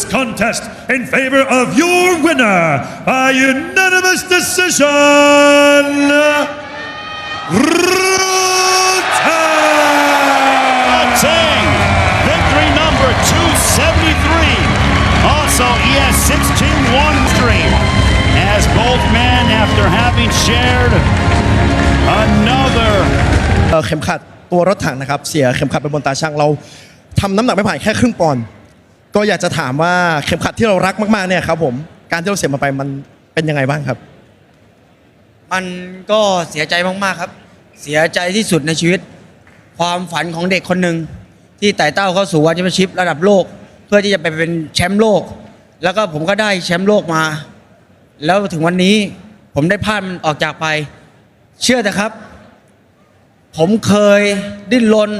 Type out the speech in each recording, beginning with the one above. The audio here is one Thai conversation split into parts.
this contest in favor of your winner by unanimous decision, Ruta! Tang, victory number 273. Also, he has 16-1 stream as both men, after having shared another เอ่อเข็มขัดตัวรถถังนะครับ เสียเข็มขัดไปบนตาช่างเราทำน้ำหนักไม่ผ่านแค่ครึ่งปอนด์ ก็อยากจะถามว่าเข็มขัดที่เรารักมากๆเนี่ยครับผมการที่เราเสียมันไปมันเป็นยังไงบ้างครับ มันก็เสียใจมากๆครับ เสียใจที่สุดในชีวิต ความฝันของเด็กคนหนึ่งที่ไต่เต้าเข้าสู่วันแชมเปี้ยนชิพระดับโลก เพื่อที่จะไปเป็นแชมป์โลก แล้วก็ผมก็ได้แชมป์โลกมา แล้วถึงวันนี้ผมได้พลาดมันออกจากไป เชื่อแต่ครับ ผมเคยดิ้นรน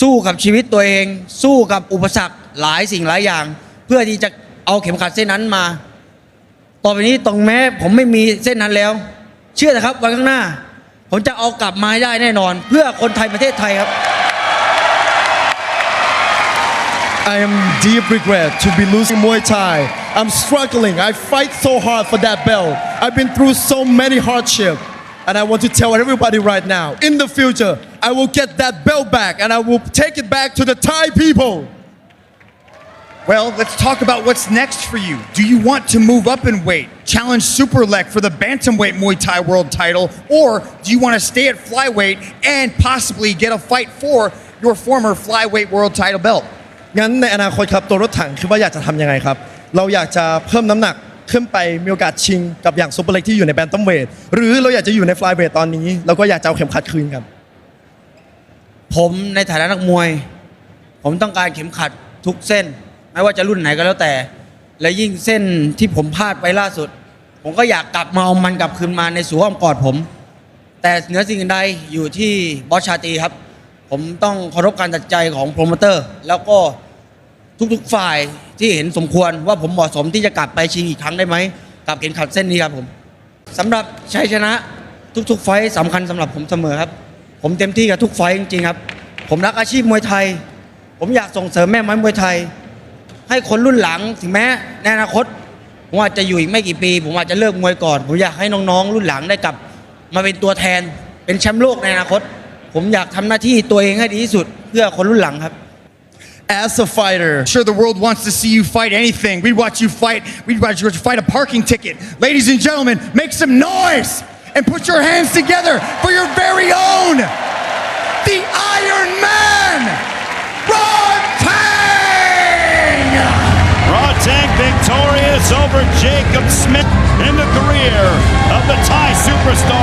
สู้กับชีวิตตัวเอง สู้กับอุปสรรค หลายสิ่งหลายอย่าง เพื่อที่จะเอาเข็มขัดเส้นนั้นมา ต่อไปนี้ตรงแม้ผมไม่มีเส้นนั้นแล้ว เชื่อนะครับวันข้างหน้า ผมจะเอากลับมาให้ได้แน่นอน เพื่อคนไทยประเทศไทยครับ I am deep regret to be losing Muay Thai. I'm struggling. I fight so hard for that belt. I've been through so many hardship. And I want to tell everybody right now, in the future, I will get that belt back and I will take it back to the Thai people. Well, let's talk about what's next for you. Do you want to move up in weight, challenge Superlek for the bantamweight Muay Thai world title, or do you want to stay at flyweight and possibly get a fight for your former flyweight world title belt? งั้นในอนาคตครับตัวรถถังคิดว่าอยากจะทำยังไงครับ เราอยากจะเพิ่มน้ำหนักขึ้นไปมีโอกาสชิงกับอย่างซุปเปอร์เล็กที่อยู่ในแบนตัมเวทหรือเราอยากจะอยู่ในฟลายเวทตอนนี้เราก็อยากจะเอาเข็มขัดคืนครับ ผมในฐานะนักมวย ผมต้องการเข็มขัดทุกเส้น ไม่ว่าจะรุ่นไหนก็แล้วแต่ และยิ่งเส้นที่ผมพลาดไปล่าสุด ผมก็อยากกลับมาเอามันกลับคืนมาในสู่อ้อมกอดผม แต่เหนือสิ่งอื่นใดอยู่ที่บอสชาตีครับ ผมต้องเคารพการตัดใจของโปรโมเตอร์ แล้วก็ทุกๆฝ่ายที่เห็นสมควรว่าผมเหมาะสมที่จะกลับไปชิงอีกครั้งได้ไหมกับเข็มขัดเส้นนี้ครับผมสำหรับชัยชนะทุกๆ ไฟต์สำคัญสำหรับผมเสมอครับ ผมเต็มที่กับทุกไฟจริงๆครับ ผมรักอาชีพมวยไทย ผมอยากส่งเสริมแม่ไม้มวยไทย ให้คนรุ่นหลังถึงแม้ในอนาคตผมอาจจะอยู่อีกไม่กี่ปี ผมอาจจะเลิกมวยก่อน ผมอยากให้น้องๆ รุ่นหลังได้กลับ มาเป็นตัวแทนเป็นแชมป์โลกในอนาคต ผมอยากทำหน้าที่ตัวเองให้ดีที่สุดเพื่อคนรุ่นหลังครับ As a fighter sure the world wants to see you fight anything. We'd watch you fight. We'd watch you fight a parking ticket. Ladies and gentlemen, make some noise and put your hands together for your very own, victorious over Jacob Smith in the career of the Thai superstar,